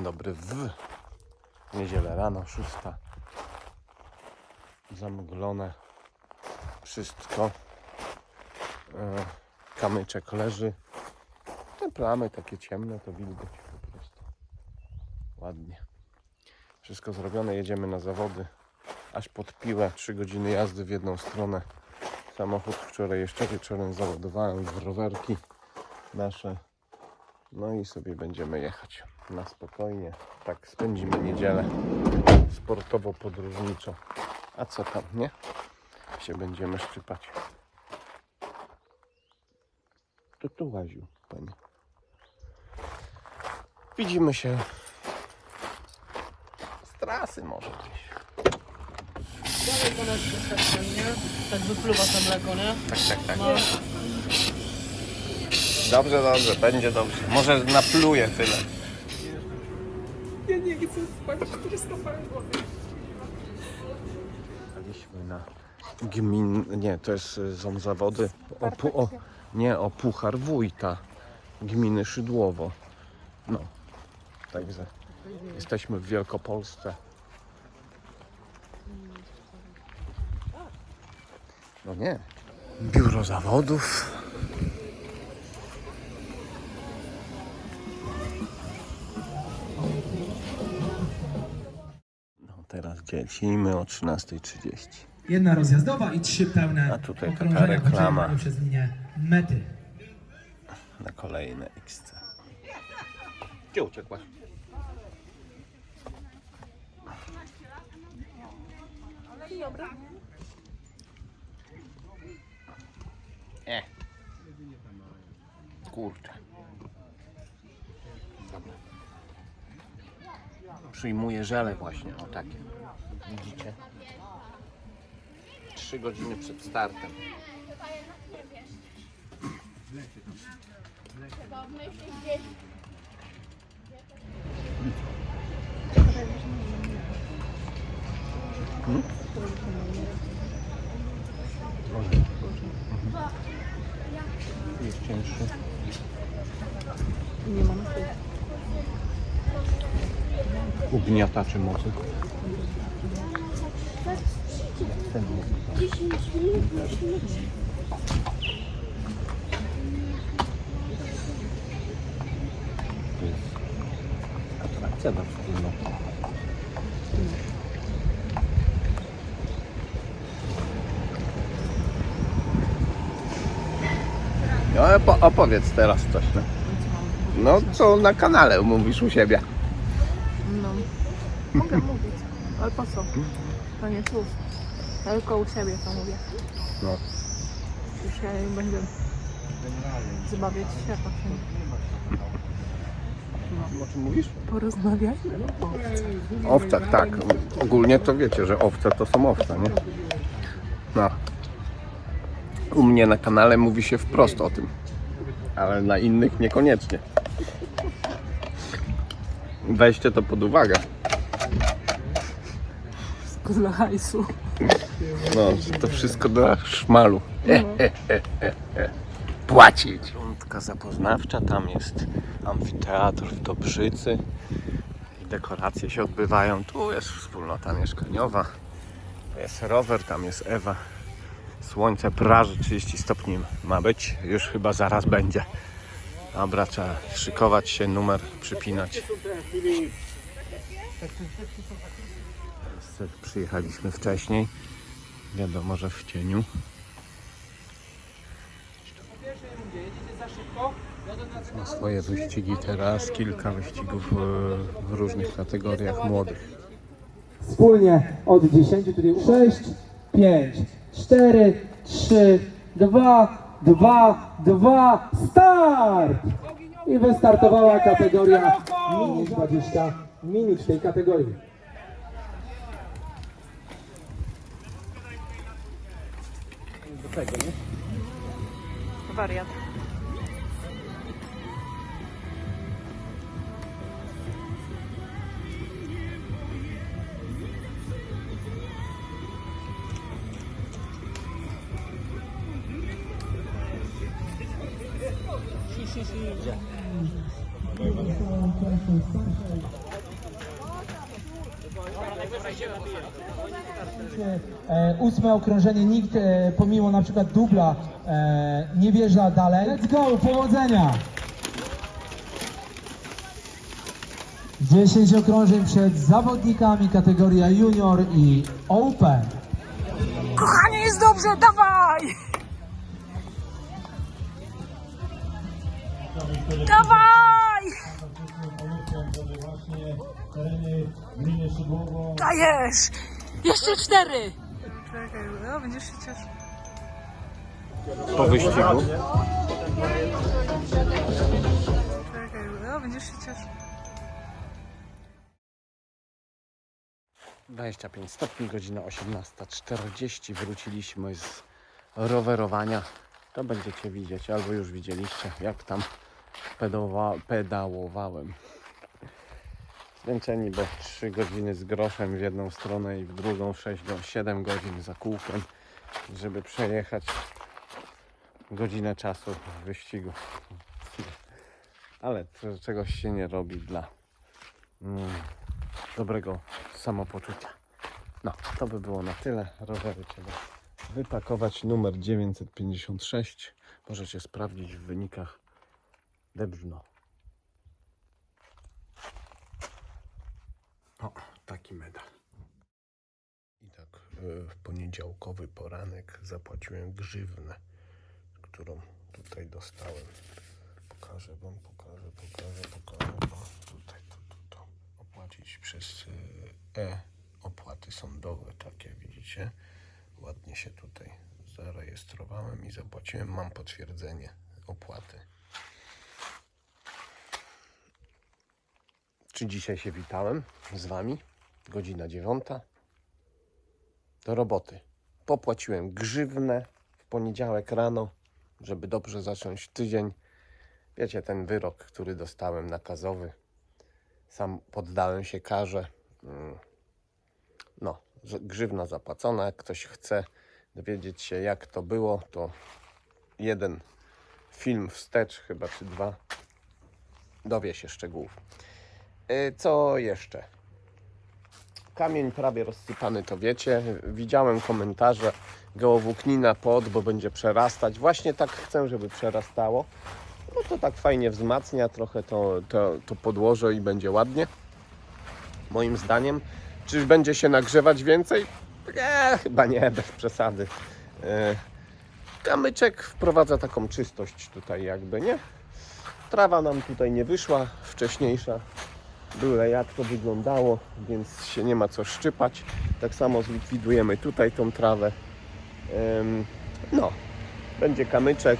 Dzień dobry w niedzielę rano, szósta. Zamglone wszystko. E, kamyczek leży. Te plamy takie ciemne, to wilgoć po prostu. Ładnie. Wszystko zrobione, jedziemy na zawody. Aż pod piłę, 3 godziny jazdy w jedną stronę. Samochód wczoraj jeszcze wieczorem załadowałem w rowerki nasze. No i sobie będziemy jechać na spokojnie. Tak spędzimy niedzielę sportowo podróżniczo. A co tam, nie? Się będziemy szczypać. To tu łaził, panie. Widzimy się z trasy może gdzieś. Dalej nas wyszedłem, nie? Tak wypluwa to mleko, nie? Tak, tak, tak. No, Dobrze, dobrze, będzie dobrze. Może napluję tyle. ja nie chcę spać 400 parę złotych. Jechaliśmy na gmin... Nie, to jest, y, są zawody o, pu- o, nie, o puchar wójta gminy Szydłowo. No, także jesteśmy w Wielkopolsce. No nie. Biuro zawodów. Teraz dzielimy o 13.30. Jedna rozjazdowa i trzy pełne A tutaj taka okrążenia reklama. przez linię mety. na kolejne XC. Gdzie uciekłaś? E. Kurczę. Przyjmuję żele właśnie, o takie. Widzicie? Trzy godziny przed startem. Jest cięższy. Nie mam Ugniataczy mocy. Ten. No opo- opowiedz teraz coś. No. no co na kanale mówisz u siebie? Mogę mówić, ale po co? To nie słów. Ja tylko u siebie to mówię. No. Już ja nie będę zbawiać świata. O czym mówisz? Porozmawiajmy o Owcach, tak. Ogólnie to wiecie, że owce to są owce, nie? No. U mnie na kanale mówi się wprost o tym. Ale na innych niekoniecznie. Weźcie to pod uwagę. Wszystko dla hajsu. No, to wszystko dla szmalu. Płacić. Rundka zapoznawcza, tam jest amfiteatr w Dobrzycy. Dekoracje się odbywają. Tu jest wspólnota mieszkaniowa. Jest rower, tam jest Ewa. Słońce praży 30 stopni ma być. Już chyba zaraz będzie. Dobra, trzeba szykować się, numer przypinać. Przyjechaliśmy wcześniej. Wiadomo, że w cieniu. Ma swoje wyścigi teraz, kilka wyścigów e, w różnych kategoriach młodych. Wspólnie od 10 tutaj 6, 5, 4, 3, 2, 2, 2, start! I wystartowała kategoria mini 20, mini w tej kategorii. Wariat. Si, si, ósme okrążenie, nikt e, pomimo na przykład dubla e, nie wjeżdża dalej. Let's go, powodzenia! 10 okrążeń przed zawodnikami kategoria junior i open. Kochanie, jest dobrze, dawaj! Dawaj! Dajesz! Jeszcze cztery! Czekaj, no, będziesz się cieszył. Po wyścigu. Czekaj, no, będziesz się cieszył. 25 stopni, godzina 18.40. Wróciliśmy z rowerowania. To będziecie widzieć, albo już widzieliście, jak tam pedowa, pedałowałem. Zmęczeni, bo 3 godziny z groszem w jedną stronę i w drugą 6 do 7 godzin za kółkiem, żeby przejechać godzinę czasu wyścigu. Ale to, czegoś się nie robi dla mm, dobrego samopoczucia. No, to by było na tyle. Rowery trzeba wypakować. Numer 956. Możecie sprawdzić w wynikach Debrzno. O, taki medal. I tak e, w poniedziałkowy poranek zapłaciłem grzywnę, którą tutaj dostałem. Pokażę wam, pokażę, pokażę, pokażę. O, tutaj, tu, tu, tu. Opłacić przez y, e opłaty sądowe, takie widzicie. Ładnie się tutaj zarejestrowałem i zapłaciłem. Mam potwierdzenie opłaty. Czy dzisiaj się witałem z wami? Godzina dziewiąta. Do roboty. Popłaciłem grzywnę w poniedziałek rano, żeby dobrze zacząć tydzień. Wiecie, ten wyrok, który dostałem nakazowy. Sam poddałem się karze. Mm. No, grzywna zapłacona. Jak ktoś chce dowiedzieć się, jak to było, to jeden film wstecz, chyba czy dwa, dowie się szczegółów. Y, Co jeszcze? Kamień prawie rozsypany, to wiecie. Widziałem komentarze geowłóknina pod, bo będzie przerastać. Właśnie tak chcę, żeby przerastało. No to tak fajnie wzmacnia trochę to, to, to podłoże i będzie ładnie. Moim zdaniem. Czyż będzie się nagrzewać więcej? Nie, chyba nie, bez przesady. E, Kamyczek wprowadza taką czystość tutaj jakby, nie? Trawa nam tutaj nie wyszła wcześniejsza. Byle jak to wyglądało, więc się nie ma co szczypać. Tak samo zlikwidujemy tutaj tą trawę. No, będzie kamyczek.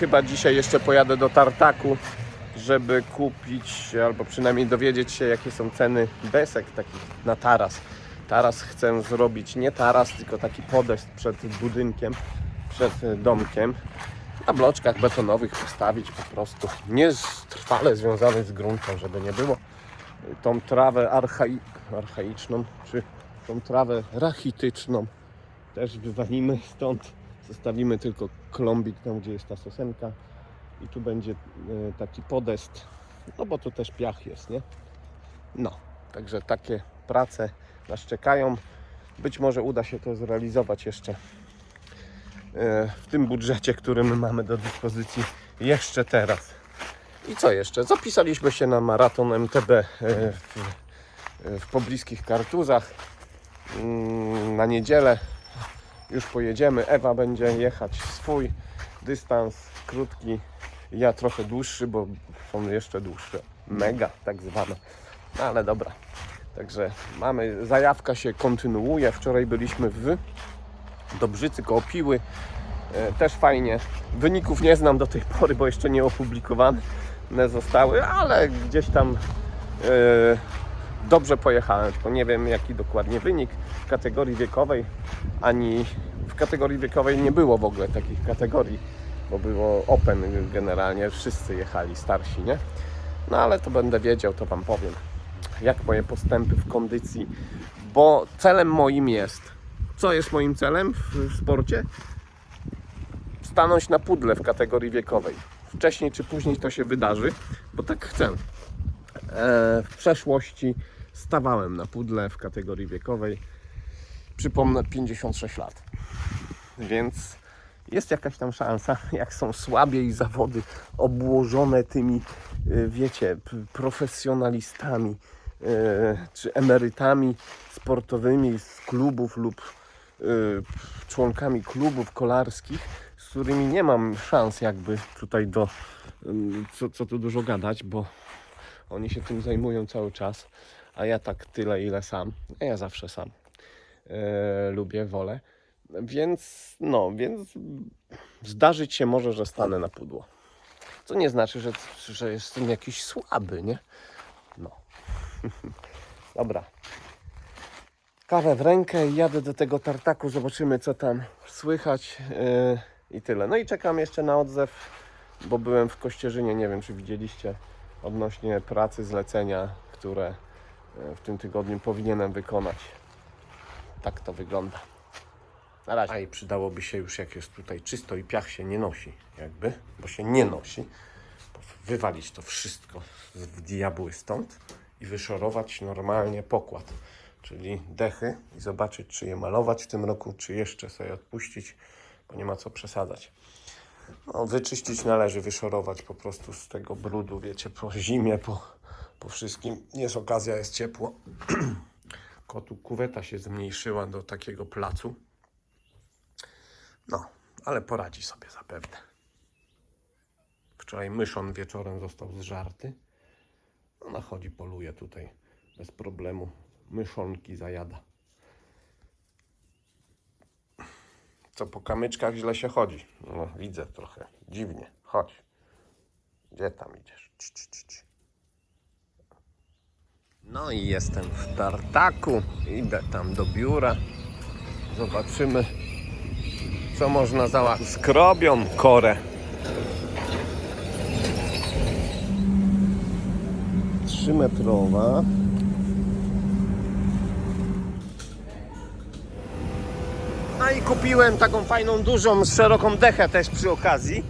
Chyba dzisiaj jeszcze pojadę do Tartaku, żeby kupić, albo przynajmniej dowiedzieć się, jakie są ceny desek takich na taras. Taras chcę zrobić nie taras, tylko taki podest przed budynkiem, przed domkiem. Na bloczkach betonowych postawić po prostu. Nie trwale związany z gruntem, żeby nie było. Tą trawę archai, archaiczną, czy tą trawę rachityczną też wywalimy stąd. Zostawimy tylko klombik tam, gdzie jest ta sosenka. I tu będzie e, taki podest, no bo tu też piach jest, nie? No, także takie prace nas czekają. Być może uda się to zrealizować jeszcze e, w tym budżecie, który my mamy do dyspozycji jeszcze teraz. I co jeszcze? Zapisaliśmy się na maraton MTB e, w, w pobliskich Kartuzach Mm, na niedzielę. Już pojedziemy. Ewa będzie jechać swój dystans krótki. Ja trochę dłuższy, bo są jeszcze dłuższe. Mega tak zwane. No ale dobra. Także mamy, zajawka się kontynuuje. Wczoraj byliśmy w Dobrzycy koło Piły. E, też fajnie. Wyników nie znam do tej pory, bo jeszcze nie opublikowane zostały, ale gdzieś tam e, dobrze pojechałem. Tylko nie wiem jaki dokładnie wynik w kategorii wiekowej, ani w kategorii wiekowej nie było w ogóle takich kategorii, bo było open generalnie, wszyscy jechali starsi, nie? No ale to będę wiedział, to Wam powiem, jak moje postępy w kondycji, bo celem moim jest, co jest moim celem w sporcie? Stanąć na pudle w kategorii wiekowej. Wcześniej czy później to się wydarzy, bo tak chcę. E, w przeszłości stawałem na pudle w kategorii wiekowej. przypomnę 56 lat. Więc jest jakaś tam szansa, jak są słabiej zawody obłożone tymi, y, wiecie, profesjonalistami y, czy emerytami sportowymi z klubów lub członkami klubów kolarskich, którymi nie mam szans jakby tutaj do, co, co tu dużo gadać, bo oni się tym zajmują cały czas, a ja tak tyle ile sam, a ja zawsze sam e, lubię, wolę. Więc no, więc zdarzyć się może, że stanę na pudło. Co nie znaczy, że, że jestem jakiś słaby, nie? No. Dobra. Kawę w rękę i jadę do tego tartaku, zobaczymy co tam słychać yy, i tyle. No i czekam jeszcze na odzew, bo byłem w Kościerzynie, nie wiem czy widzieliście, odnośnie pracy zlecenia, które yy, w tym tygodniu powinienem wykonać. Tak to wygląda. Na razie. A i przydałoby się już jak jest tutaj czysto i piach się nie nosi, jakby, bo się nie nosi. Wywalić to wszystko w diabły stąd i wyszorować normalnie pokład, czyli dechy i zobaczyć, czy je malować w tym roku, czy jeszcze sobie odpuścić, bo nie ma co przesadzać. No, wyczyścić należy, wyszorować po prostu z tego brudu, wiecie, po zimie, po, po wszystkim. Jest okazja, jest ciepło. Kotu kuweta się zmniejszyła do takiego placu. No, ale poradzi sobie zapewne. Wczoraj myszon wieczorem został zżarty. Ona chodzi, poluje tutaj bez problemu. Myszonki zajada. Co po kamyczkach źle się chodzi. No, widzę trochę dziwnie. Chodź. Gdzie tam idziesz? No i jestem w tartaku. Idę tam do biura. Zobaczymy, co można załatwić. Skrobią korę. Trzymetrowa. I kupiłem taką fajną, dużą, szeroką dechę też przy okazji.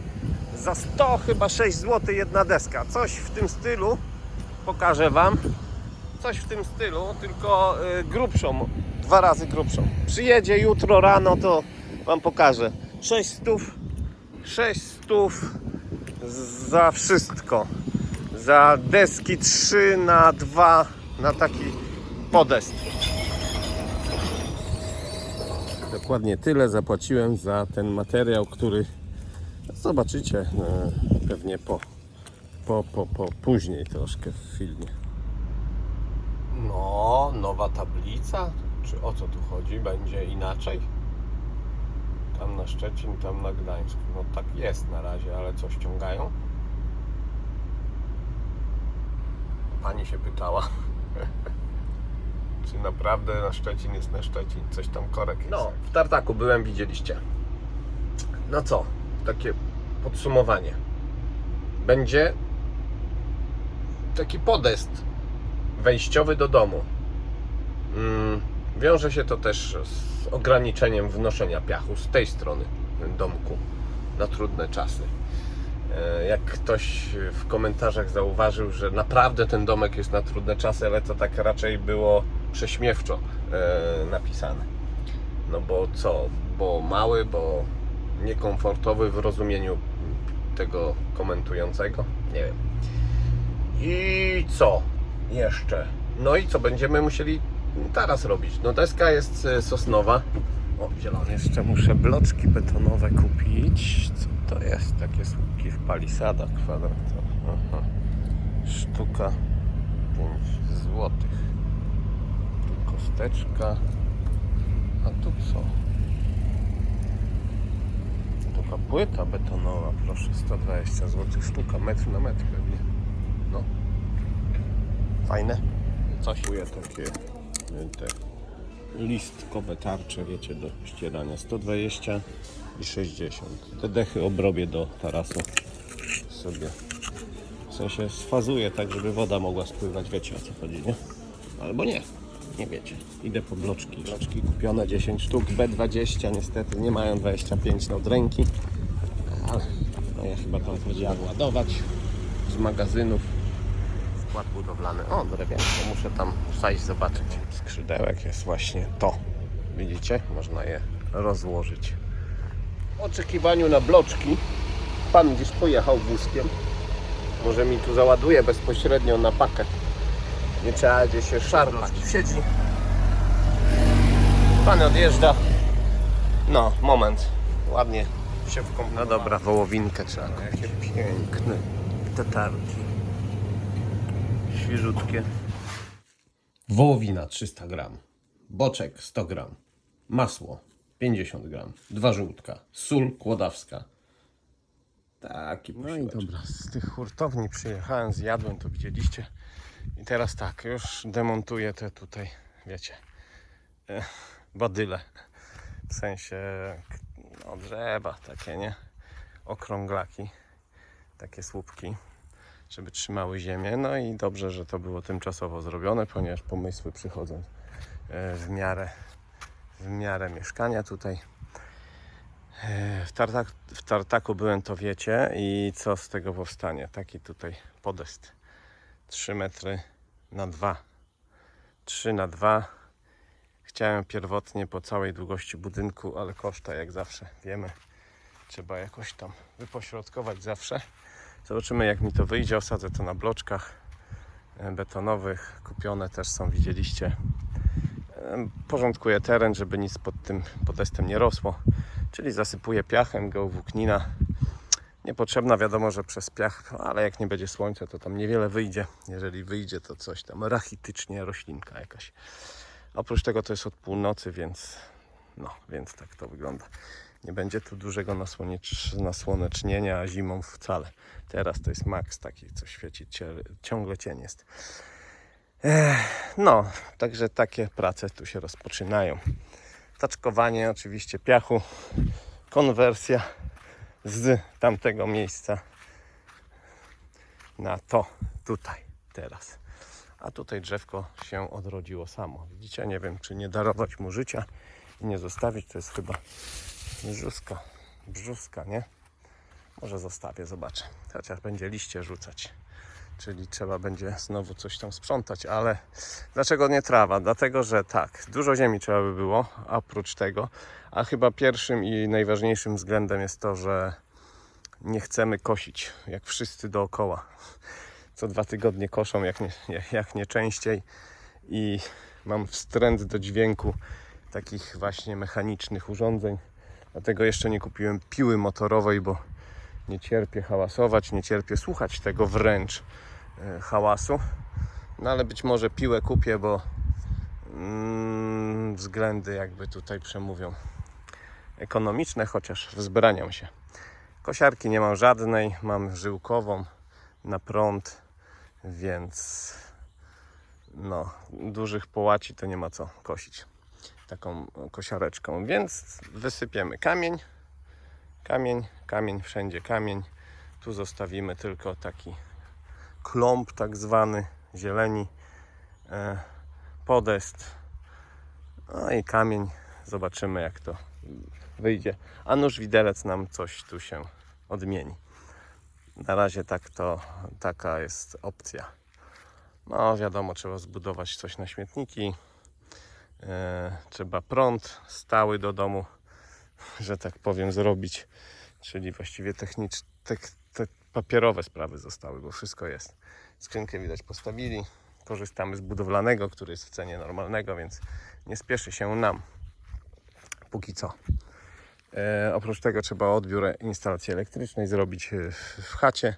Za 100 chyba 6 zł jedna deska. Coś w tym stylu. Pokażę Wam. Coś w tym stylu, tylko y, grubszą. Dwa razy grubszą. Przyjedzie jutro rano, to Wam pokażę. 6 stów. 6 stów za wszystko. Za deski 3 na 2 na taki podest. Dokładnie tyle zapłaciłem za ten materiał, który zobaczycie e, pewnie po, po, po, po później troszkę w filmie. No, nowa tablica? Czy o co tu chodzi? Będzie inaczej? Tam na Szczecin, tam na Gdańsk. No tak jest na razie, ale co ściągają? Pani się pytała. Czy naprawdę na Szczecin jest na Szczecin? Coś tam korek jest. No, w tartaku byłem, widzieliście. No co? Takie podsumowanie. Będzie taki podest wejściowy do domu. Mm, wiąże się to też z ograniczeniem wnoszenia piachu z tej strony domku na trudne czasy. E, Jak ktoś w komentarzach zauważył, że naprawdę ten domek jest na trudne czasy, ale to tak raczej było prześmiewczo e, napisane. No bo co? Bo mały, bo niekomfortowy w rozumieniu tego komentującego? Nie wiem. I co jeszcze? No i co będziemy musieli teraz robić? No deska jest e, sosnowa. O, zielony. Jeszcze muszę bloczki betonowe kupić. Co to jest? Takie słupki w palisadach kwadratowych. Aha. Sztuka 5 złotych. Kosteczka. A tu co? Taka płyta betonowa, proszę, 120 zł sztuka, metr na metr pewnie. No. Fajne. Coś czuję takie y, te listkowe tarcze, wiecie, do ścierania 120 i 60. Te dechy obrobię do tarasu sobie. W sensie sfazuję tak, żeby woda mogła spływać, wiecie o co chodzi, nie? Albo nie, nie wiecie. Idę po bloczki. Bloczki kupione 10 sztuk, B20 niestety nie mają 25 od ręki. Ale no ja chyba tam powiedziałem ładować z magazynów. Skład budowlany. O, drewniany, to muszę tam zajść zobaczyć. Skrzydełek jest właśnie to. Widzicie? Można je rozłożyć. W oczekiwaniu na bloczki pan gdzieś pojechał wózkiem. Może mi tu załaduje bezpośrednio na pakę. Nie trzeba gdzieś się szarpać. Siedzi. Pan odjeżdża. No, moment. Ładnie się wkomponował. No dobra, wołowinkę trzeba. Jakie piękne tatarki. Świeżutkie. Wołowina 300 gram. Boczek 100 gram. Masło 50 gram. Dwa żółtka. Sól kłodawska. Taki No i dobra, z tych hurtowni przyjechałem, zjadłem, to widzieliście. I teraz tak, już demontuję te tutaj, wiecie, e, badyle. W sensie no, drzewa takie, nie? Okrąglaki, takie słupki, żeby trzymały ziemię. No i dobrze, że to było tymczasowo zrobione, ponieważ pomysły przychodzą e, w miarę, w miarę mieszkania tutaj. E, W, tartak, w tartaku byłem, to wiecie, i co z tego powstanie? Taki tutaj podest 3 metry na 2. 3 na 2. Chciałem pierwotnie po całej długości budynku, ale koszta jak zawsze wiemy. Trzeba jakoś tam wypośrodkować zawsze. Zobaczymy jak mi to wyjdzie. Osadzę to na bloczkach e, betonowych. Kupione też są, widzieliście. E, Porządkuję teren, żeby nic pod tym podestem nie rosło. Czyli zasypuję piachem, geowłóknina. Niepotrzebna, wiadomo, że przez piach, ale jak nie będzie słońca, to tam niewiele wyjdzie. Jeżeli wyjdzie, to coś tam rachitycznie, roślinka jakaś. Oprócz tego to jest od północy, więc no, więc tak to wygląda. Nie będzie tu dużego nasłonecz- nasłonecznienia zimą wcale. Teraz to jest maks taki, co świeci, ciągle cień jest. No, także takie prace tu się rozpoczynają. Taczkowanie oczywiście piachu, konwersja z tamtego miejsca na to tutaj teraz. A tutaj drzewko się odrodziło samo. Widzicie, nie wiem czy nie darować mu życia i nie zostawić, to jest chyba brzuska, brzuska, nie? Może zostawię, zobaczę. Chociaż będzie liście rzucać. Czyli trzeba będzie znowu coś tam sprzątać, ale dlaczego nie trawa? Dlatego, że tak, dużo ziemi trzeba by było, oprócz tego, a chyba pierwszym i najważniejszym względem jest to, że nie chcemy kosić, jak wszyscy dookoła. Co dwa tygodnie koszą, jak nie, jak nie częściej i mam wstręt do dźwięku takich właśnie mechanicznych urządzeń. Dlatego jeszcze nie kupiłem piły motorowej, bo nie cierpię hałasować, nie cierpię słuchać tego wręcz e, hałasu. No ale być może piłę kupię, bo mm, względy jakby tutaj przemówią ekonomiczne, chociaż wzbraniam się. Kosiarki nie mam żadnej, mam żyłkową na prąd, więc no, dużych połaci to nie ma co kosić taką kosiareczką, więc wysypiemy kamień, kamień, kamień, wszędzie kamień. Tu zostawimy tylko taki klomp tak zwany zieleni, e, podest, no i kamień. Zobaczymy jak to wyjdzie. A nóż widelec nam coś tu się odmieni. Na razie tak to, taka jest opcja. No wiadomo, trzeba zbudować coś na śmietniki. E, trzeba prąd stały do domu, że tak powiem, zrobić. Czyli właściwie technicz, te, te papierowe sprawy zostały, bo wszystko jest. Skrzynkę widać postawili. Korzystamy z budowlanego, który jest w cenie normalnego, więc nie spieszy się nam. Póki co. E, oprócz tego trzeba odbiór instalacji elektrycznej zrobić e, w, w chacie,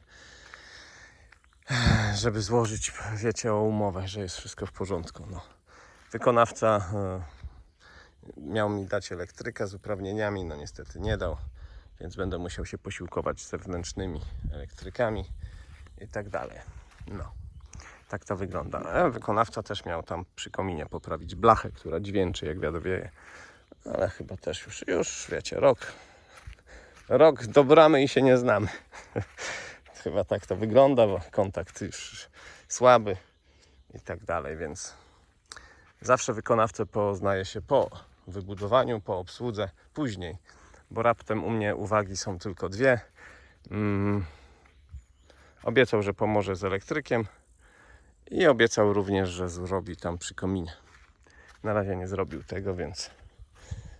żeby złożyć, wiecie, o umowę, że jest wszystko w porządku. No. Wykonawca e, miał mi dać elektrykę z uprawnieniami, no niestety nie dał, więc będę musiał się posiłkować zewnętrznymi elektrykami i tak dalej. No, tak to wygląda. E, wykonawca też miał tam przy kominie poprawić blachę, która dźwięczy jak wiatr wieje, ale chyba też już, już wiecie, rok, rok do bramy i się nie znamy. chyba tak to wygląda, bo kontakt już słaby i tak dalej, więc Zawsze wykonawcę poznaje się po wybudowaniu, po obsłudze, później, bo raptem u mnie uwagi są tylko dwie. Mm, obiecał, że pomoże z elektrykiem i obiecał również, że zrobi tam przy kominie. Na razie nie zrobił tego, więc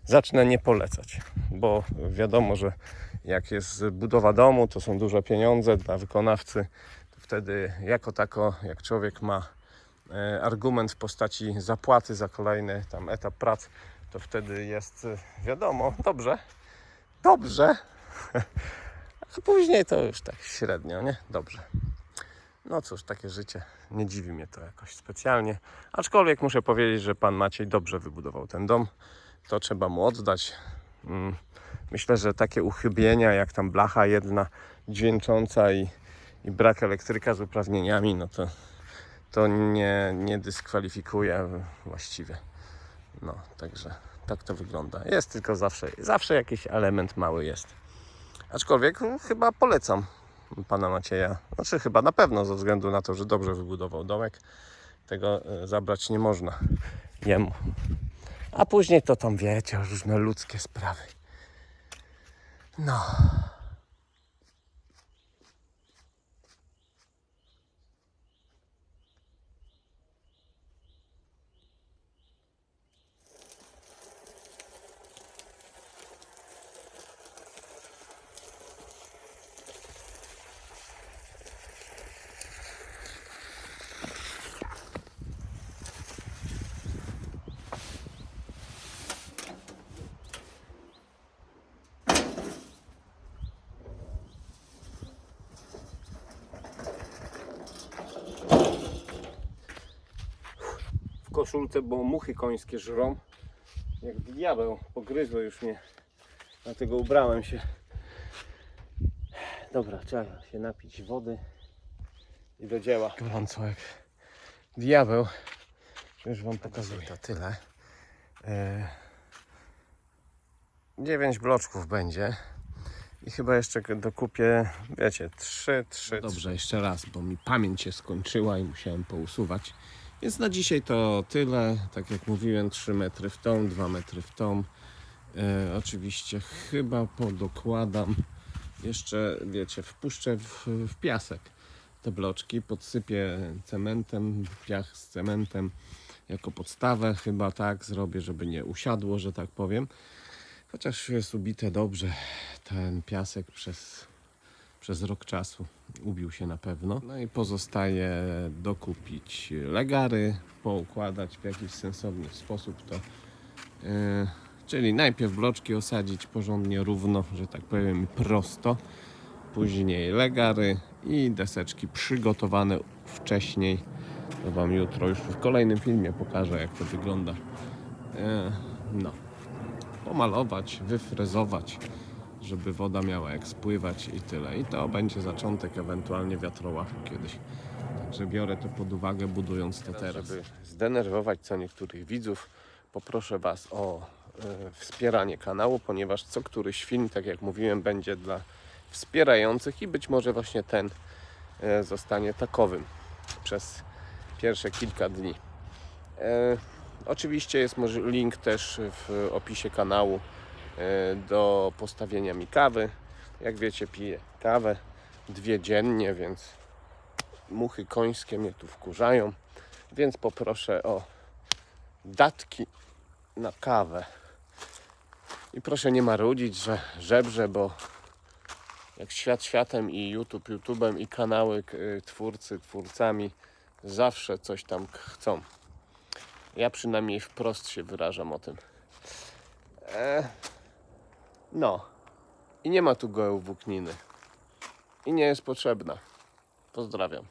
zacznę nie polecać, bo wiadomo, że jak jest budowa domu, to są duże pieniądze dla wykonawcy, wtedy jako tako, jak człowiek ma e, argument w postaci zapłaty za kolejny tam etap prac, to wtedy jest e, wiadomo, dobrze, dobrze, a później to już tak średnio, nie? Dobrze. No cóż, takie życie. Nie dziwi mnie to jakoś specjalnie. Aczkolwiek muszę powiedzieć, że pan Maciej dobrze wybudował ten dom. To trzeba mu oddać. Mm, Myślę, że takie uchybienia, jak tam blacha jedna dźwięcząca i, i brak elektryka z uprawnieniami, no to, to nie, nie dyskwalifikuje właściwie. No, także tak to wygląda. Jest tylko zawsze, zawsze jakiś element mały jest. Aczkolwiek no, chyba polecam pana Macieja. Znaczy chyba na pewno ze względu na to, że dobrze wybudował domek. Tego e, zabrać nie można jemu. A później to tam wiecie, różne ludzkie sprawy. No. Koszulce, bo muchy końskie żrą. Jak diabeł, pogryzły już mnie. Dlatego ubrałem się. Dobra, trzeba się napić wody i do dzieła. Gorąco jak diabeł. Już wam pokazuję. To tyle. E... 9 bloczków będzie. I chyba jeszcze dokupię, wiecie, 3, 3. Dobrze, jeszcze raz, bo mi pamięć się skończyła i musiałem pousuwać. Więc na dzisiaj to tyle. Tak jak mówiłem, 3 metry w tą, 2 metry w tą. E, oczywiście chyba podokładam jeszcze, wiecie, wpuszczę w, w piasek te bloczki, podsypię cementem, piach z cementem jako podstawę. Chyba tak zrobię, żeby nie usiadło, że tak powiem. Chociaż jest ubite dobrze ten piasek przez, przez rok czasu. Ubił się na pewno. No i pozostaje dokupić legary, poukładać w jakiś sensowny sposób to. Yy, czyli najpierw bloczki osadzić porządnie równo, że tak powiem prosto. Później legary i deseczki przygotowane wcześniej. To Wam jutro już w kolejnym filmie pokażę jak to wygląda. Yy, no pomalować, wyfrezować, żeby woda miała jak spływać i tyle. I to będzie zaczątek ewentualnie wiatrołachu kiedyś. Także biorę to pod uwagę budując to teraz. Żeby zdenerwować co niektórych widzów, poproszę Was o e, wspieranie kanału, ponieważ co któryś film, tak jak mówiłem, będzie dla wspierających i być może właśnie ten e, zostanie takowym przez pierwsze kilka dni. E, Oczywiście jest link też w opisie kanału do postawienia mi kawy. Jak wiecie, piję kawę dwie dziennie, więc muchy końskie mnie tu wkurzają. Więc poproszę o datki na kawę. I proszę nie marudzić, że żebrze, bo jak świat światem i YouTube YouTube'em i kanały y, twórcy twórcami zawsze coś tam chcą. Ja przynajmniej wprost się wyrażam o tym. E, no. I nie ma tu gołębniny. I nie jest potrzebna. Pozdrawiam.